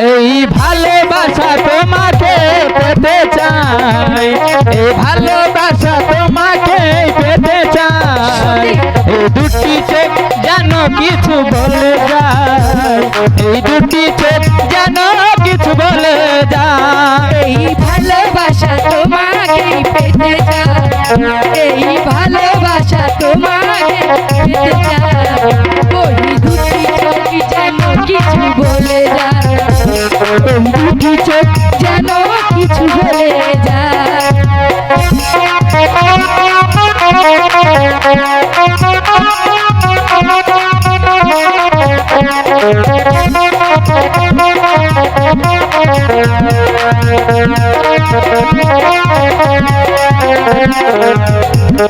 এই ভালোবাসা তোমাকে পেতে চাই। এই ভালোবাসা তোমাকে পেতে চাই। এই দুটি চোখ যেন কিছু বলে যায়। এই দুটি চোখ যেন কিছু বলে যায়। এই ভালোবাসা তোমাকে পেতে চাই। এই ভালোবাসা তোমাকে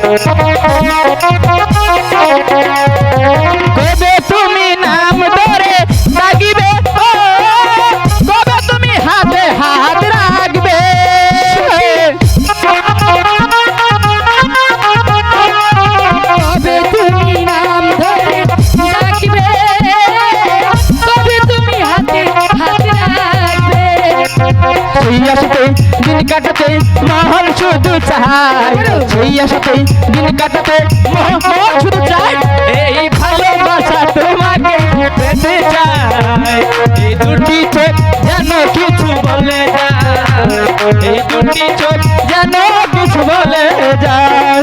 আশাতে দিন কাটাতে মহল শুধু চাই। সেই আশাতে দিন কাটাতে মহল শুধু চাই। এই ভালোবাসা তোমাকে পেতে চাই। এই দুটি চোখ যেন কিছু বলে যায়। এই দুটি চোখ যেন কিছু বলে যায়।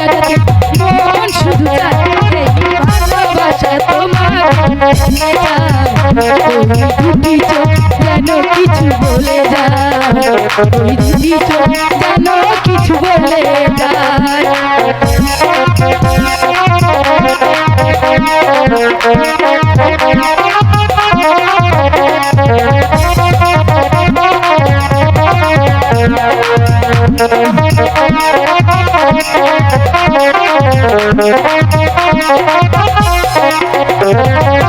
কাটাতে মন শুধু চায় ভালোবাসা তোমার। ওই দুটি চোখ যেন কিছু বলে যায় ওই দুটি চোখ যেন কিছু বলে যায় তবে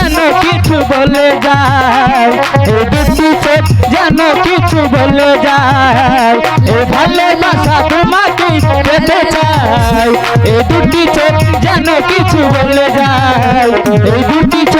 যেন কিছু বলে যায়। চোখ যেন কিছু বলে যায়। ভালোবাসা তোমাকে পেতে চাই। এই দুটি চোখ যেন কিছু বলে যায়। এই দুটি চোখ